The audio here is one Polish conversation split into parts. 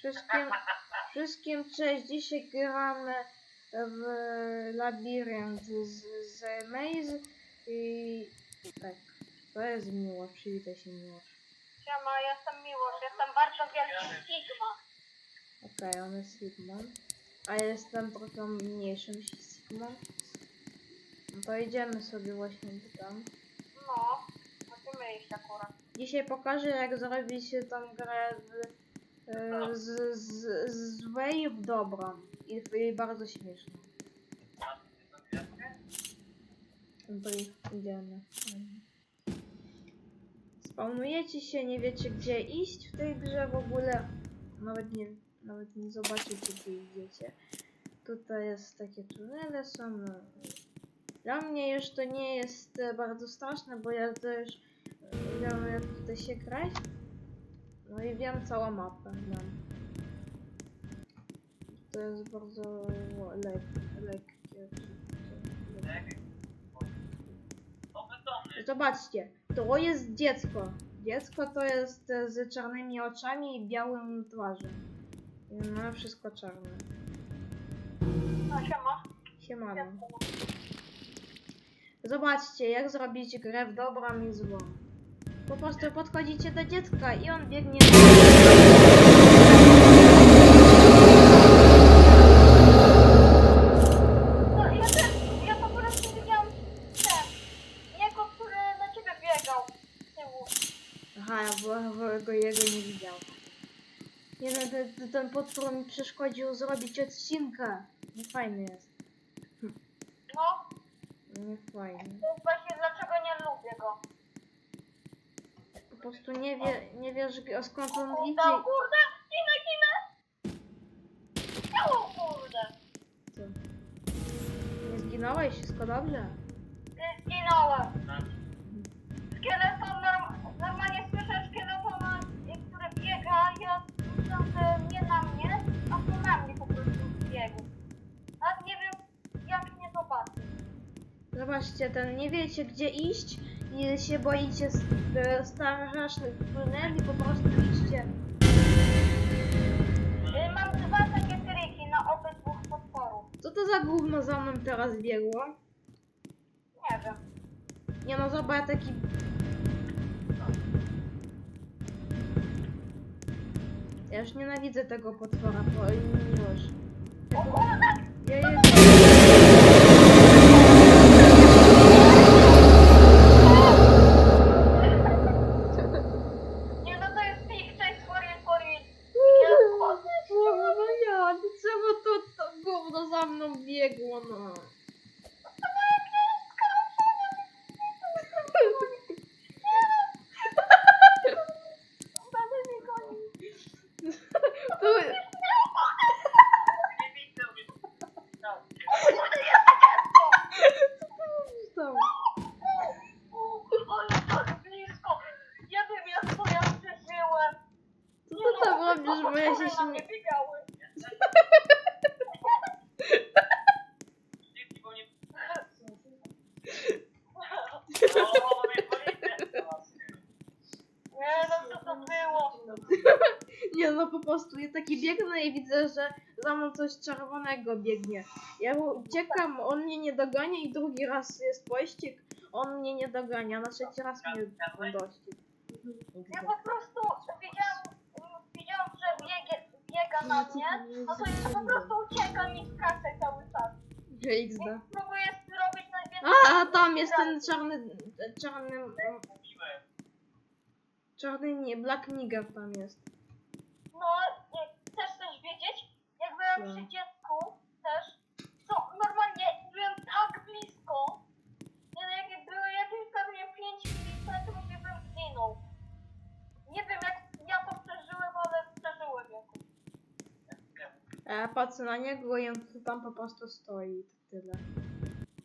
Wszystkim, wszystkim cześć. Dzisiaj gramy w labirynt z, z Maze i tak, to jest Miłosz, przywitaj się Miłosz. Siema, jestem Miłosz, jestem bardzo wielki Sigma. Okej, on jest Sigmą, a jestem trochę mniejszym Sigmą. No to idziemy sobie właśnie tam. No, musimy iść akurat. Dzisiaj pokażę jak zrobić tą grę w, z, z, z złej w dobrą i, i bardzo śmieszną. No to i- idziemy. Spawnujecie się, nie wiecie gdzie iść w tej grze w ogóle. Nawet nie, nawet nie zobaczycie gdzie idziecie. Tutaj jest takie tunele są. No. Dla mnie już to nie jest e, bardzo straszne, bo ja też e, wiem jak tutaj się grać. No i wiem całą mapę. Wiem. To jest bardzo lek, lekkie. Zobaczcie, to jest dziecko. Dziecko to jest e, z czarnymi oczami i białym twarzą. I Ma wszystko czarne. No, siema. Siemano. Zobaczcie, jak zrobić grę w dobrą i złą. Po prostu podchodzicie do dziecka i on biegnie. No, ja też, ja po prostu widziałam ten, jego, który na ciebie biegał z tyłu. Aha, bo, bo go jego nie widział. Nie ten, ten potwór mi przeszkodził zrobić odcinka. Nie fajny jest. No, Nie fajny. to jest właśnie dlaczego nie lubię go. Po prostu nie wie, nie wiesz g- skąd on No idzie. kurde, ginę, ginę! O kurde! Co? Nie zginąłeś? Wszystko dobrze? Y, Zginąłem. Szkieleton, norm, normalnie słyszę szkieletona, który biega, ja myślałam, że nie na mnie, a to na mnie po prostu biegł. Nawet nie wiem, jak mnie zobaczył. Zobaczcie, ten nie wiecie gdzie iść i się boicie e, strasznych tuneli, po prostu idźcie. Y, Mam dwa takie triki na obydwu potworów. Co to za gówno za mną teraz biegło? Nie wiem. Nie no, zobacz taki... Ja już nienawidzę tego potwora, bo miłość. O kurde! Ja je... Nie no to jest pik, cześć, for real, for real. Kurwa, no ja, czemu to, to gówno za mną biegło, no? Będę mnie gonił. To... O kurde, jest dziecko! Tam. Ale tak blisko! Ja wiem, ja co ja przeżyłem! Co ty tam robisz, bo ja się Potwory na mnie śmieję? biegały. Nie no, co to było? Nie no, po prostu ja taki biegnę i widzę, że za mną coś czerwonego biegnie. Ja uciekam, on mnie nie dogania i drugi raz jest pościg, on mnie nie dogania, na trzeci raz mnie dościg. Ja po prostu widziałam, widziałam że biegnie, biega na mnie, no to ja po prostu uciekam i skaczę cały czas. XD. I próbuję zrobić najwięcej... A, a tam jest ten czarny, czarny, czarny nie, Black Nigger tam jest. No, nie, chcesz też wiedzieć? Jak byłem Co? przy dziecku też, to normalnie byłem tak blisko, nie, no, jak były jakieś pewnie 5 milimetrów i bym zginął. Nie wiem jak ja to przeżyłem, ale przeżyłem jakoś. Ja patrzę na niego i on tam po prostu stoi i to tyle.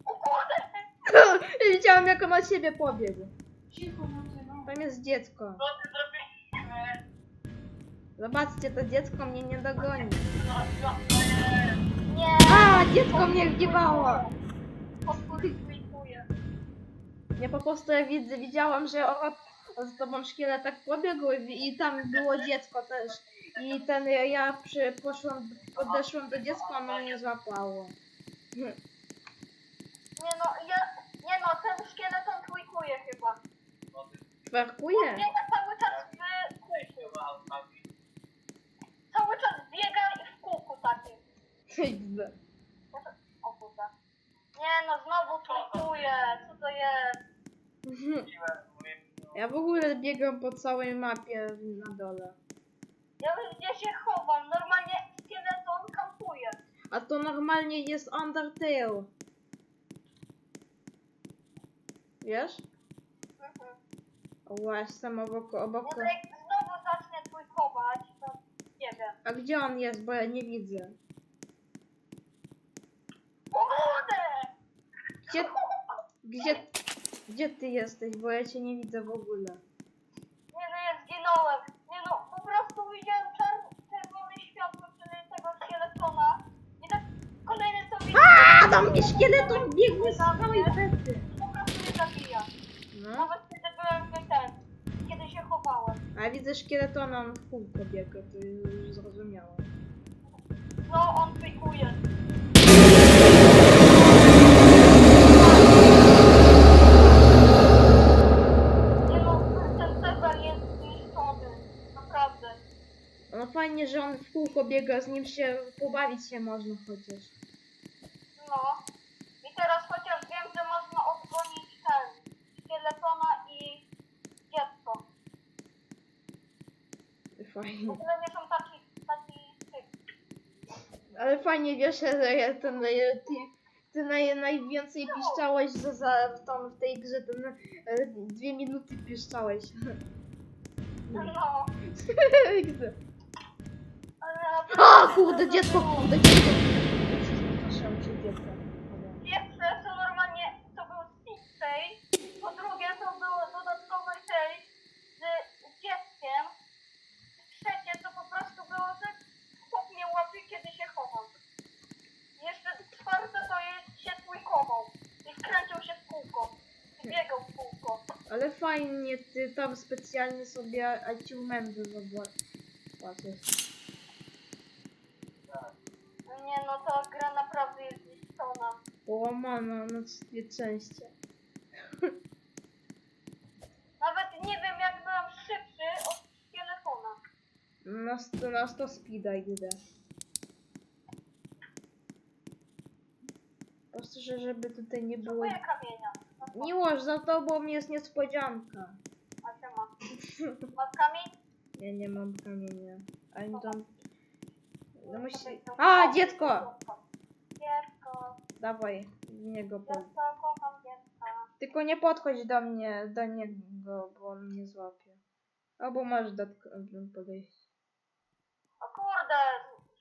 O kurde! I widziałam jak on na siebie pobiegł. Cicho, no. Tam jest dziecko. Co ty zrobiłeś? Zobaczcie, to dziecko mnie nie dogoni. Nie! A, dziecko mnie wgibało. Podkulikuje. Ja po prostu ja widzę, widziałam, że on z tobą szkielet tak pobiegł i, i tam było dziecko też. I ten, ja, przy, poszłam, podeszłam do dziecka, ono mnie złapało. Nie no, ja... Nie no, ten szkieleton trójkuje chyba. Twerkuje? Biega cały czas w kółku. Cały czas biega i w kółku takim. XD. O kurde. Nie no, znowu trójkuje. Co to jest? Ja w ogóle biegam po całej mapie na dole. Ja już gdzie się chowam. Normalnie szkieleton kampuje. A to normalnie jest Undertale. Wiesz? Mhm. O, jestem obok, obok. To jak znowu zacznie trójkować, to nie wiem. A gdzie on jest, bo ja nie widzę. O kurde! Gdzie, gdzie, gdzie ty jesteś, bo ja cię nie widzę w ogóle. Nie no, ja zginąłem. Nie no, po prostu widziałem czar- czerwone światło, czyli tego szkieletona. I tak kolejny co widzę, A tam mnie szkieleton biegnie z całej pety. po prostu mnie zabija. No, Nawet kiedy byłem w ten, kiedy się chowałem. a ja widzę szkieletona, on w kółko biega, to już zrozumiałam. No, on. Nie no, ten serwer jest zniszczony. Naprawdę. No fajnie, że on w kółko biega, z nim się pobawić się można chociaż. No. I teraz chociaż wiem, że można odgonić ten szkieletona i dziecko. W Fajnie. ogóle nie są taki, taki typ. Ale fajnie wiesz, że ja ten, e, ty, ty naj, najwięcej piszczałeś za, za w, tą, w tej grze, ten e, dwie minuty piszczałeś. No. Gdy. Ale A kurde, dziecko, kurde, dziecko. Dziecko. Pierwsze to normalnie to był fail, po drugie to było dodatkowe fail z, dzieckiem, trzecie to po prostu było, że chłop mnie łapie kiedy się chowam. Jeszcze czwarte to jest się trójkował i kręcił się w kółko i biegał w kółko. Ale fajnie, ty tam specjalnie sobie achievementy zobaczysz. Nie no, ta gra naprawdę jest zniszczona. Połamano na dwie części. Nawet nie wiem jak byłem szybszy od telefona. Na 100, na 100 speeda idę. Po prostu, że żeby tutaj nie było... Próbuję kamienia. To- Miłość, za tobą jest niespodzianka. A się ma. Masz kamień? Ja nie mam kamienia. Ani tam... No musi... A, dziecko! Dziecko, Dawaj, niego dziecko, kocham dziecka. Tylko nie podchodź do mnie, do niego, bo on mnie złapie. Albo masz do podejść. O kurde,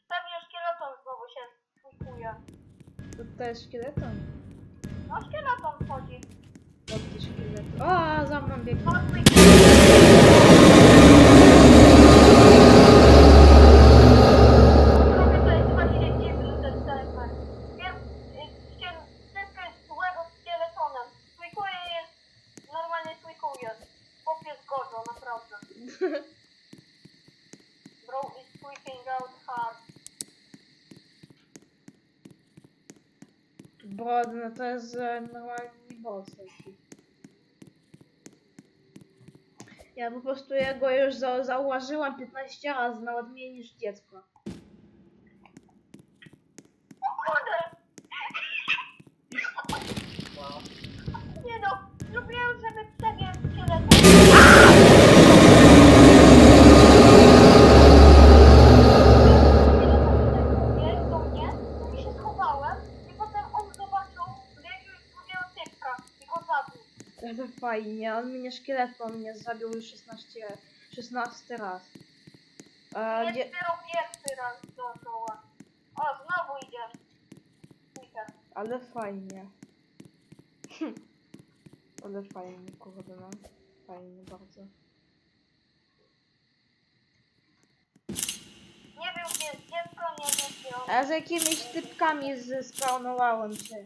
pewnie szkieleton znowu się trójkuje. To też szkieleton? No szkieleton wchodzi. To ty szkieleton. O, za mną biegnie trójkuje. Trochę to jest właśnie dziwny ten serwer. Wiem, y, szkiel- wszystko jest złego z szkieletonem. Trójkuje jest, normalnie trójkuje. Chłop jest gorzą, naprawdę. Bro freaking out hard. Bo no to jest e, normalny boss jakiś. Ja po prostu jego już za, zauważyłam 15 razy, nawet mniej niż dziecko. O kurde! Nie no, zrobiłem, żeby przebiec szkieleton. Nie, do mnie, i się schowałem i potem on zobaczył, biegł drugiego typka i go zabił. Ale fajnie, on mnie szkieleton mnie zabił już 16, 16 raz. Jest dzie- dopiero pierwszy raz dookoła. O, znowu idziesz. Peter. ale fajnie. ale fajnie, kurde no. Fajnie bardzo. Nie wiem gdzie jest dziecko, nie wiem gdzie on. A z jakimiś typkami zespawnowałem się.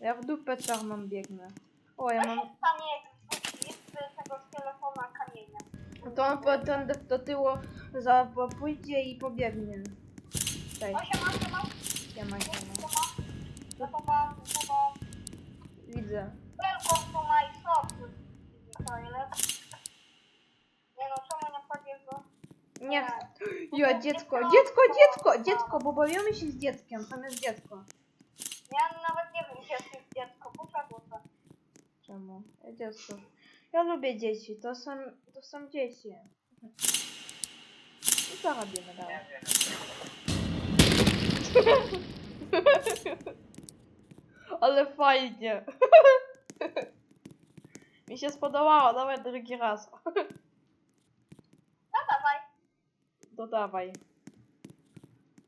Ja w dupę czarną biegnę. O, ja mam... Tam jest z tego telefona kamienia. To on potem do, do tyłu za, po- pójdzie i pobiegnie. Cześć, O, siema, siema. siema, siema. Siema. Za tobą, za tobą. Widzę. Welcome to my shop. Toilet. Nie no, czemu nie wchodzisz do... Nie dziecko, dziecko, dziecko, dziecko, bo bawimy się z dzieckiem, tam jest dziecko. Ja nawet nie wiem, gdzie jest dziecko. Czemu? Ja dziecko. Ja lubię dzieci, to są, to są dzieci. I co robimy dalej? Ale fajnie. Mi się spodobało, dawaj drugi raz. No dawaj. Dodawaj.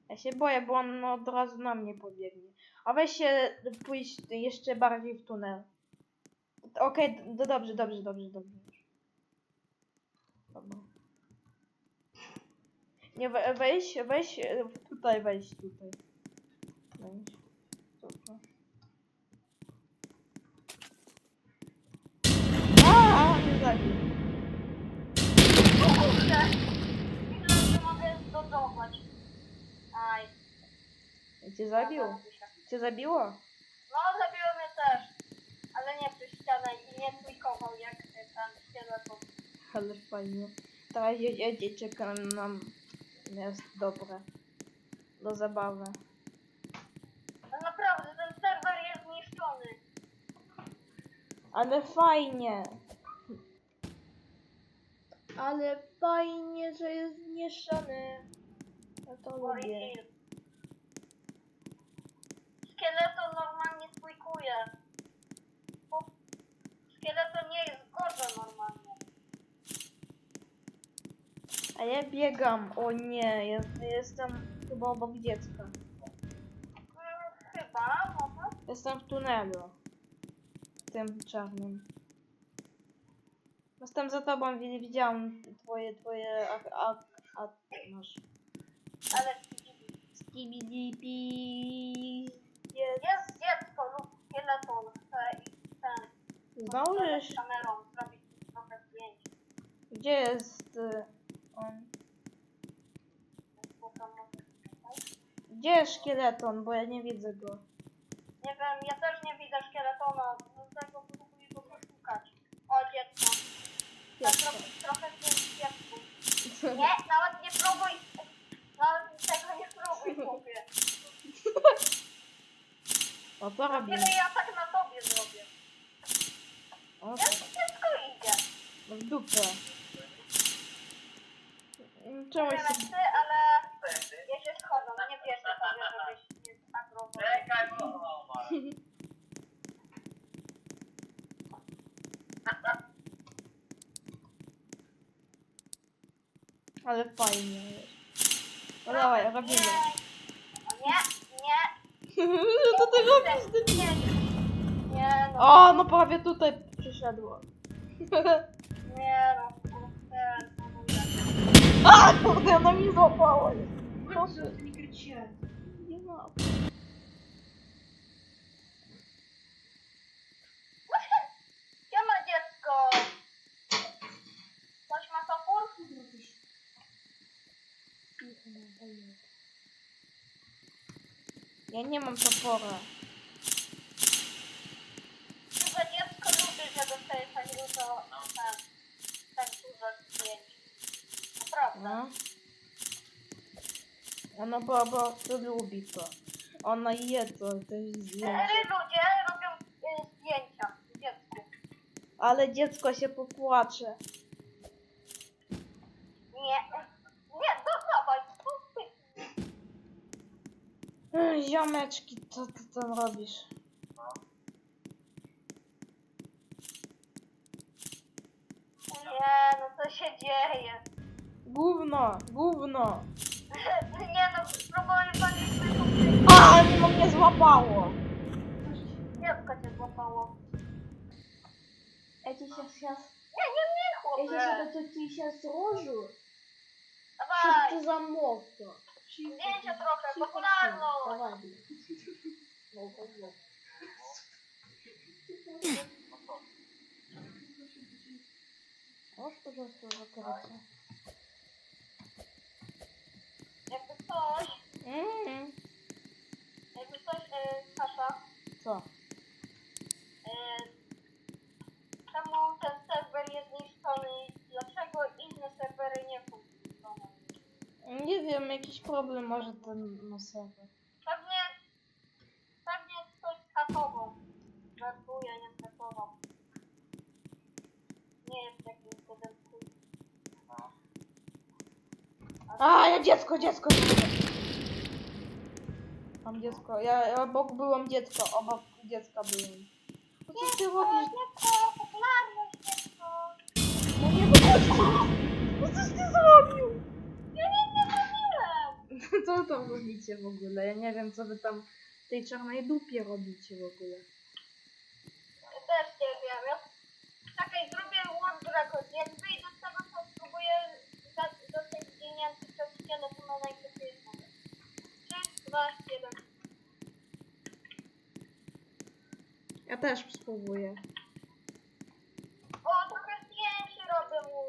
Ja się boję, bo on od razu na mnie pobiegnie. A weź się pójść jeszcze bardziej w tunel. Okej, do, dobrze, dobrze, dobrze, dobrze. Dobra. Nie, we, weź, weź, tutaj weź, tutaj. Weź. Dobra. A, nie zabił. O. Myślałem, że mogę zdodować. Aj. Cię zabił? Cię zabiło mnie też. Ale ścianę i nie trójkował jak ten szkieleton. Ale fajnie. Teraz jedzie, czeka nam. Jest dobre. Do zabawy. No naprawdę, ten serwer jest zniszczony. Ale fajnie. Ale fajnie, że jest zniszczony. Ja to lubię. Origin. Szkieleton normalnie trójkuje. Bo Szkieleton nie jest gorze normalnie. A ja biegam. O nie, jest, jestem chyba obok dziecka. Chyba, może? Jestem w tunelu. Tym czarnym. Jestem za tobą, wi- widziałam twoje, twoje, a, a, a, masz. Ale Skibidi jest. jest dziecko lub szkieleton. Chce i ten. Zdążysz? kamerą zrobić trochę zdjęć. Gdzie jest y, on? Bo tam może tutaj. Gdzie jest szkieleton, bo ja nie widzę go. Nie wiem, ja też nie widzę szkieletona, dlatego próbuję go poszukać. O, dziecko. Chcę Dziecko. zrobić trochę zdjęć dziecku. Nie, nawet nie próbuj. Nawet tego nie próbuj, chłopie. O co robimy? Kiedy ja tak na tobie zrobię. O, Jak dziecko idzie. no w dupę. Nie Czemu wiem się... jak ty, ale ja się schodzę. Nie wierzę sobie, żebyś nie agrował. Ale fajnie jest. No dawaj, robimy. Nie, nie, nie. Co ty robisz? ty? Nie, nie no. O, no prawie tutaj przyszedło. Nie no. kurde, no, mówię. A, kurde, no mi złapało. Boże. nie krycie. Nie ma. Gdzie ma dziecko? Ktoś ma topór? Ja nie mam topora. Chyba dziecko lubi, że dostaje tak dużo ten, tak dużo zdjęć. Naprawdę. No. Ona bo, bo to lubi to. Ona je to, to jest zdjęcie. Cztery ludzie robią y, zdjęcia dziecku. Ale dziecko się popłacze. Ziomeczki, co ty tam robisz? Nie, no co się dzieje? Gówno, gówno. Nie no, próbowałem pani A, no mnie złapało. Dziecko cię złapało. Ja ci się сейчас... Nie, nie, nie, chłopie. to ci сейчас рожу, Dawaj, ты замолк. zdjęcia trochę, popularność. Давай, Ось, пожалуйста, закрыться. Jakby coś, Мгм. jakby coś, e, Nie wiem, jakiś problem może ten serwer. Pewnie, pewnie ktoś skakował. Żartuję, nie skakował. Nie jest jakimś jeden No. A, ja dziecko, dziecko! Mam dziecko, ja, obok byłam dziecko, obok dziecka byłem. Co ty robisz? Dziecko, popularne dziecko. No nie wychodźcie! No coś ty zrobił? Ja nic nie tam robicie w ogóle? Ja nie wiem, co wy tam w tej czarnej dupie robicie w ogóle. Ja też nie wiem. Ja... Czekaj, zrobię World Record. Jak wyjdę z tego, to spróbuję za- zostać zginięty przez ścianę, to na najpierw jest mogę. 3, 2, 1. Ja też spróbuję. O, trochę zdjęć robię mu.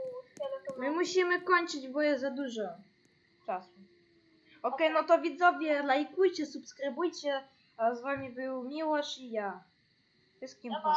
My musimy kończyć, bo jest za dużo. Okej, no to widzowie, lajkujcie, subskrybujcie. A z wami był Miłosz i ja. Wszystkim pa.